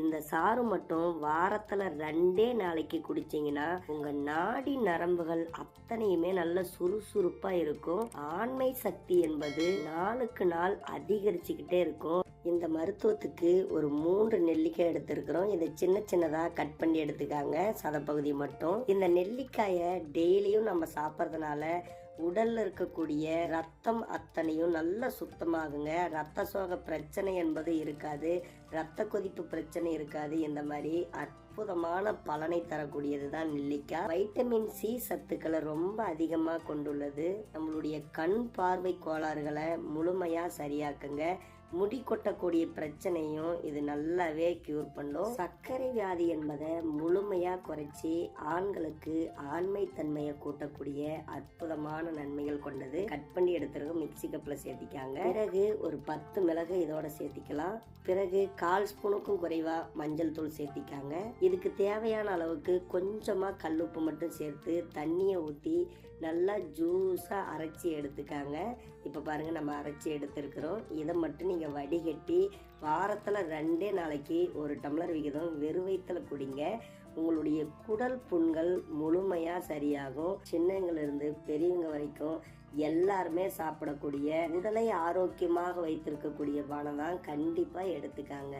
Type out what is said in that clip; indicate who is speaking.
Speaker 1: இந்த சாறு மட்டும் வாரத்தில் ரெண்டே நாளைக்கு குடிச்சிங்கன்னா உங்கள் நாடி நரம்புகள் அத்தனையுமே நல்ல சுறுசுறுப்பாக இருக்கும். ஆண்மை சக்தி என்பது நாளுக்கு நாள் அதிகரிச்சுக்கிட்டே இருக்கும். இந்த மருத்துவத்துக்கு ஒரு மூன்று நெல்லிக்காய் எடுத்திருக்கிறோம். இதை சின்ன சின்னதாக கட் பண்ணி எடுத்துக்காங்க. சதப்பகுதி மட்டும். இந்த நெல்லிக்காயை டெய்லியும் நம்ம சாப்பிட்றதுனால உடல்ல இருக்கக்கூடிய ரத்தம் அத்தனையும் நல்ல சுத்தமாகுங்க. ரத்த சோக பிரச்சனை என்பது இருக்காது. ரத்த கொதிப்பு பிரச்சனை இருக்காது. இந்த மாதிரி அற்புதமான பலனை தரக்கூடியது தான் நெல்லிக்காய். வைட்டமின் சி சத்துக்களை ரொம்ப அதிகமாக கொண்டுள்ளது. நம்மளுடைய கண் பார்வை கோளாறுகளை முழுமையாக சரியாக்குங்க. முடி கொட்டக்கூடிய பிரச்சனையும் இது நல்லாவே கியூர் பண்ணும். சர்க்கரை வியாதி என்பதை முழுமையா குறைச்சி ஆண்களுக்கு ஆண்மை தன்மையை கூட்டக்கூடிய அற்புதமான நன்மைகள் கொண்டது. கட் பண்ணி எடுத்துருக்க மிக்சி கப்பில் சேர்த்திக்காங்க. பிறகு ஒரு பத்து மிளகு இதோட சேர்த்திக்கலாம். பிறகு கால் ஸ்பூனுக்கும் குறைவா மஞ்சள் தூள் சேர்த்திக்காங்க. இதுக்கு தேவையான அளவுக்கு கொஞ்சமாக கல்லுப்பு மட்டும் சேர்த்து தண்ணியை ஊற்றி நல்லா ஜூஸாக அரைச்சி எடுத்துக்காங்க. இப்போ பாருங்கள் நம்ம அரைச்சி எடுத்துருக்குறோம். இதை மட்டும் நீங்கள் வடிகட்டி வாரத்தில் ரெண்டே நாளைக்கு ஒரு டம்ளர் விகிதம் வெறும் வயிற்றுல குடிங்க. உங்களுடைய குடல் புண்கள் முழுமையாக சரியாகும். சின்னவங்களிருந்து பெரியவங்க வரைக்கும் எல்லாருமே சாப்பிடக்கூடிய உடலை ஆரோக்கியமாக வைத்திருக்கக்கூடிய பானம் தான் கண்டிப்பாக எடுத்துக்காங்க.